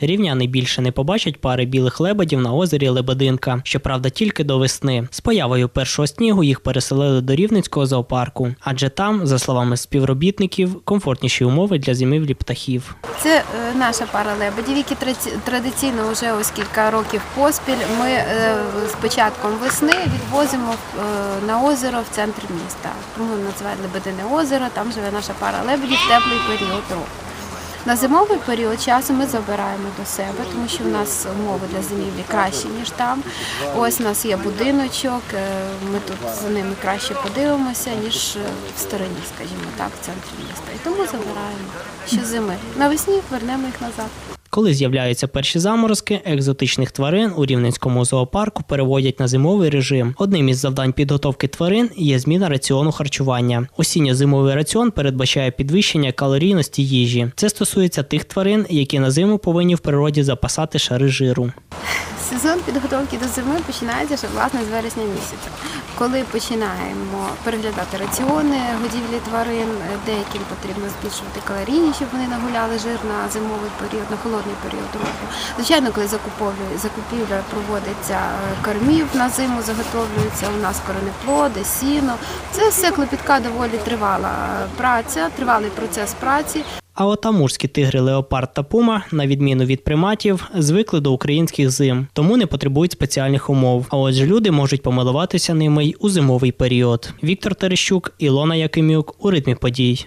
Рівняни більше не побачать пари білих лебедів на озері Лебединка, щоправда, тільки до весни. З появою першого снігу їх переселили до Рівненського зоопарку, адже там, за словами співробітників, комфортніші умови для зимівлі птахів. Це е, наша пара лебедів, які традиційно вже ось кілька років поспіль. Ми е, з початком весни відвозимо е, на озеро в центр міста. Тому називають Лебедине озеро. Там живе наша пара лебедів в теплий період року. На зимовий період часу ми забираємо до себе, тому що в нас умови для зимівлі кращі, ніж там. Ось у нас є будиночок, е, ми тут за ними краще подивимося, ніж е, в стороні, скажімо так, в центрі міста. І тому забираємо ще зими. Навесні вернемо їх назад. Коли з'являються перші заморозки, екзотичних тварин у Рівненському зоопарку переводять на зимовий режим. Одним із завдань підготовки тварин є зміна раціону харчування. Осінньо-зимовий раціон передбачає підвищення калорійності їжі. Це стосується тих тварин, які на зиму повинні в природі запасати шари жиру. Сезон підготовки до зими починається ще власне з вересня місяця, коли починаємо переглядати раціони годівлі тварин, е, деяким потрібно збільшувати калорійні, щоб вони нагуляли жир на зимовий період, на холодний період року. Звичайно, коли закупівля проводиться е, кормів на зиму, заготовлюється у нас коренеплоди, сіно. Це все клопітка доволі тривала е, праця, тривалий процес праці. А от амурські тигри, леопард та пума, на відміну від приматів, звикли до українських зим, тому не потребують спеціальних умов. А отже, люди можуть помилуватися ними й у зимовий період. Віктор Терещук, Ілона Якимюк у ритмі подій.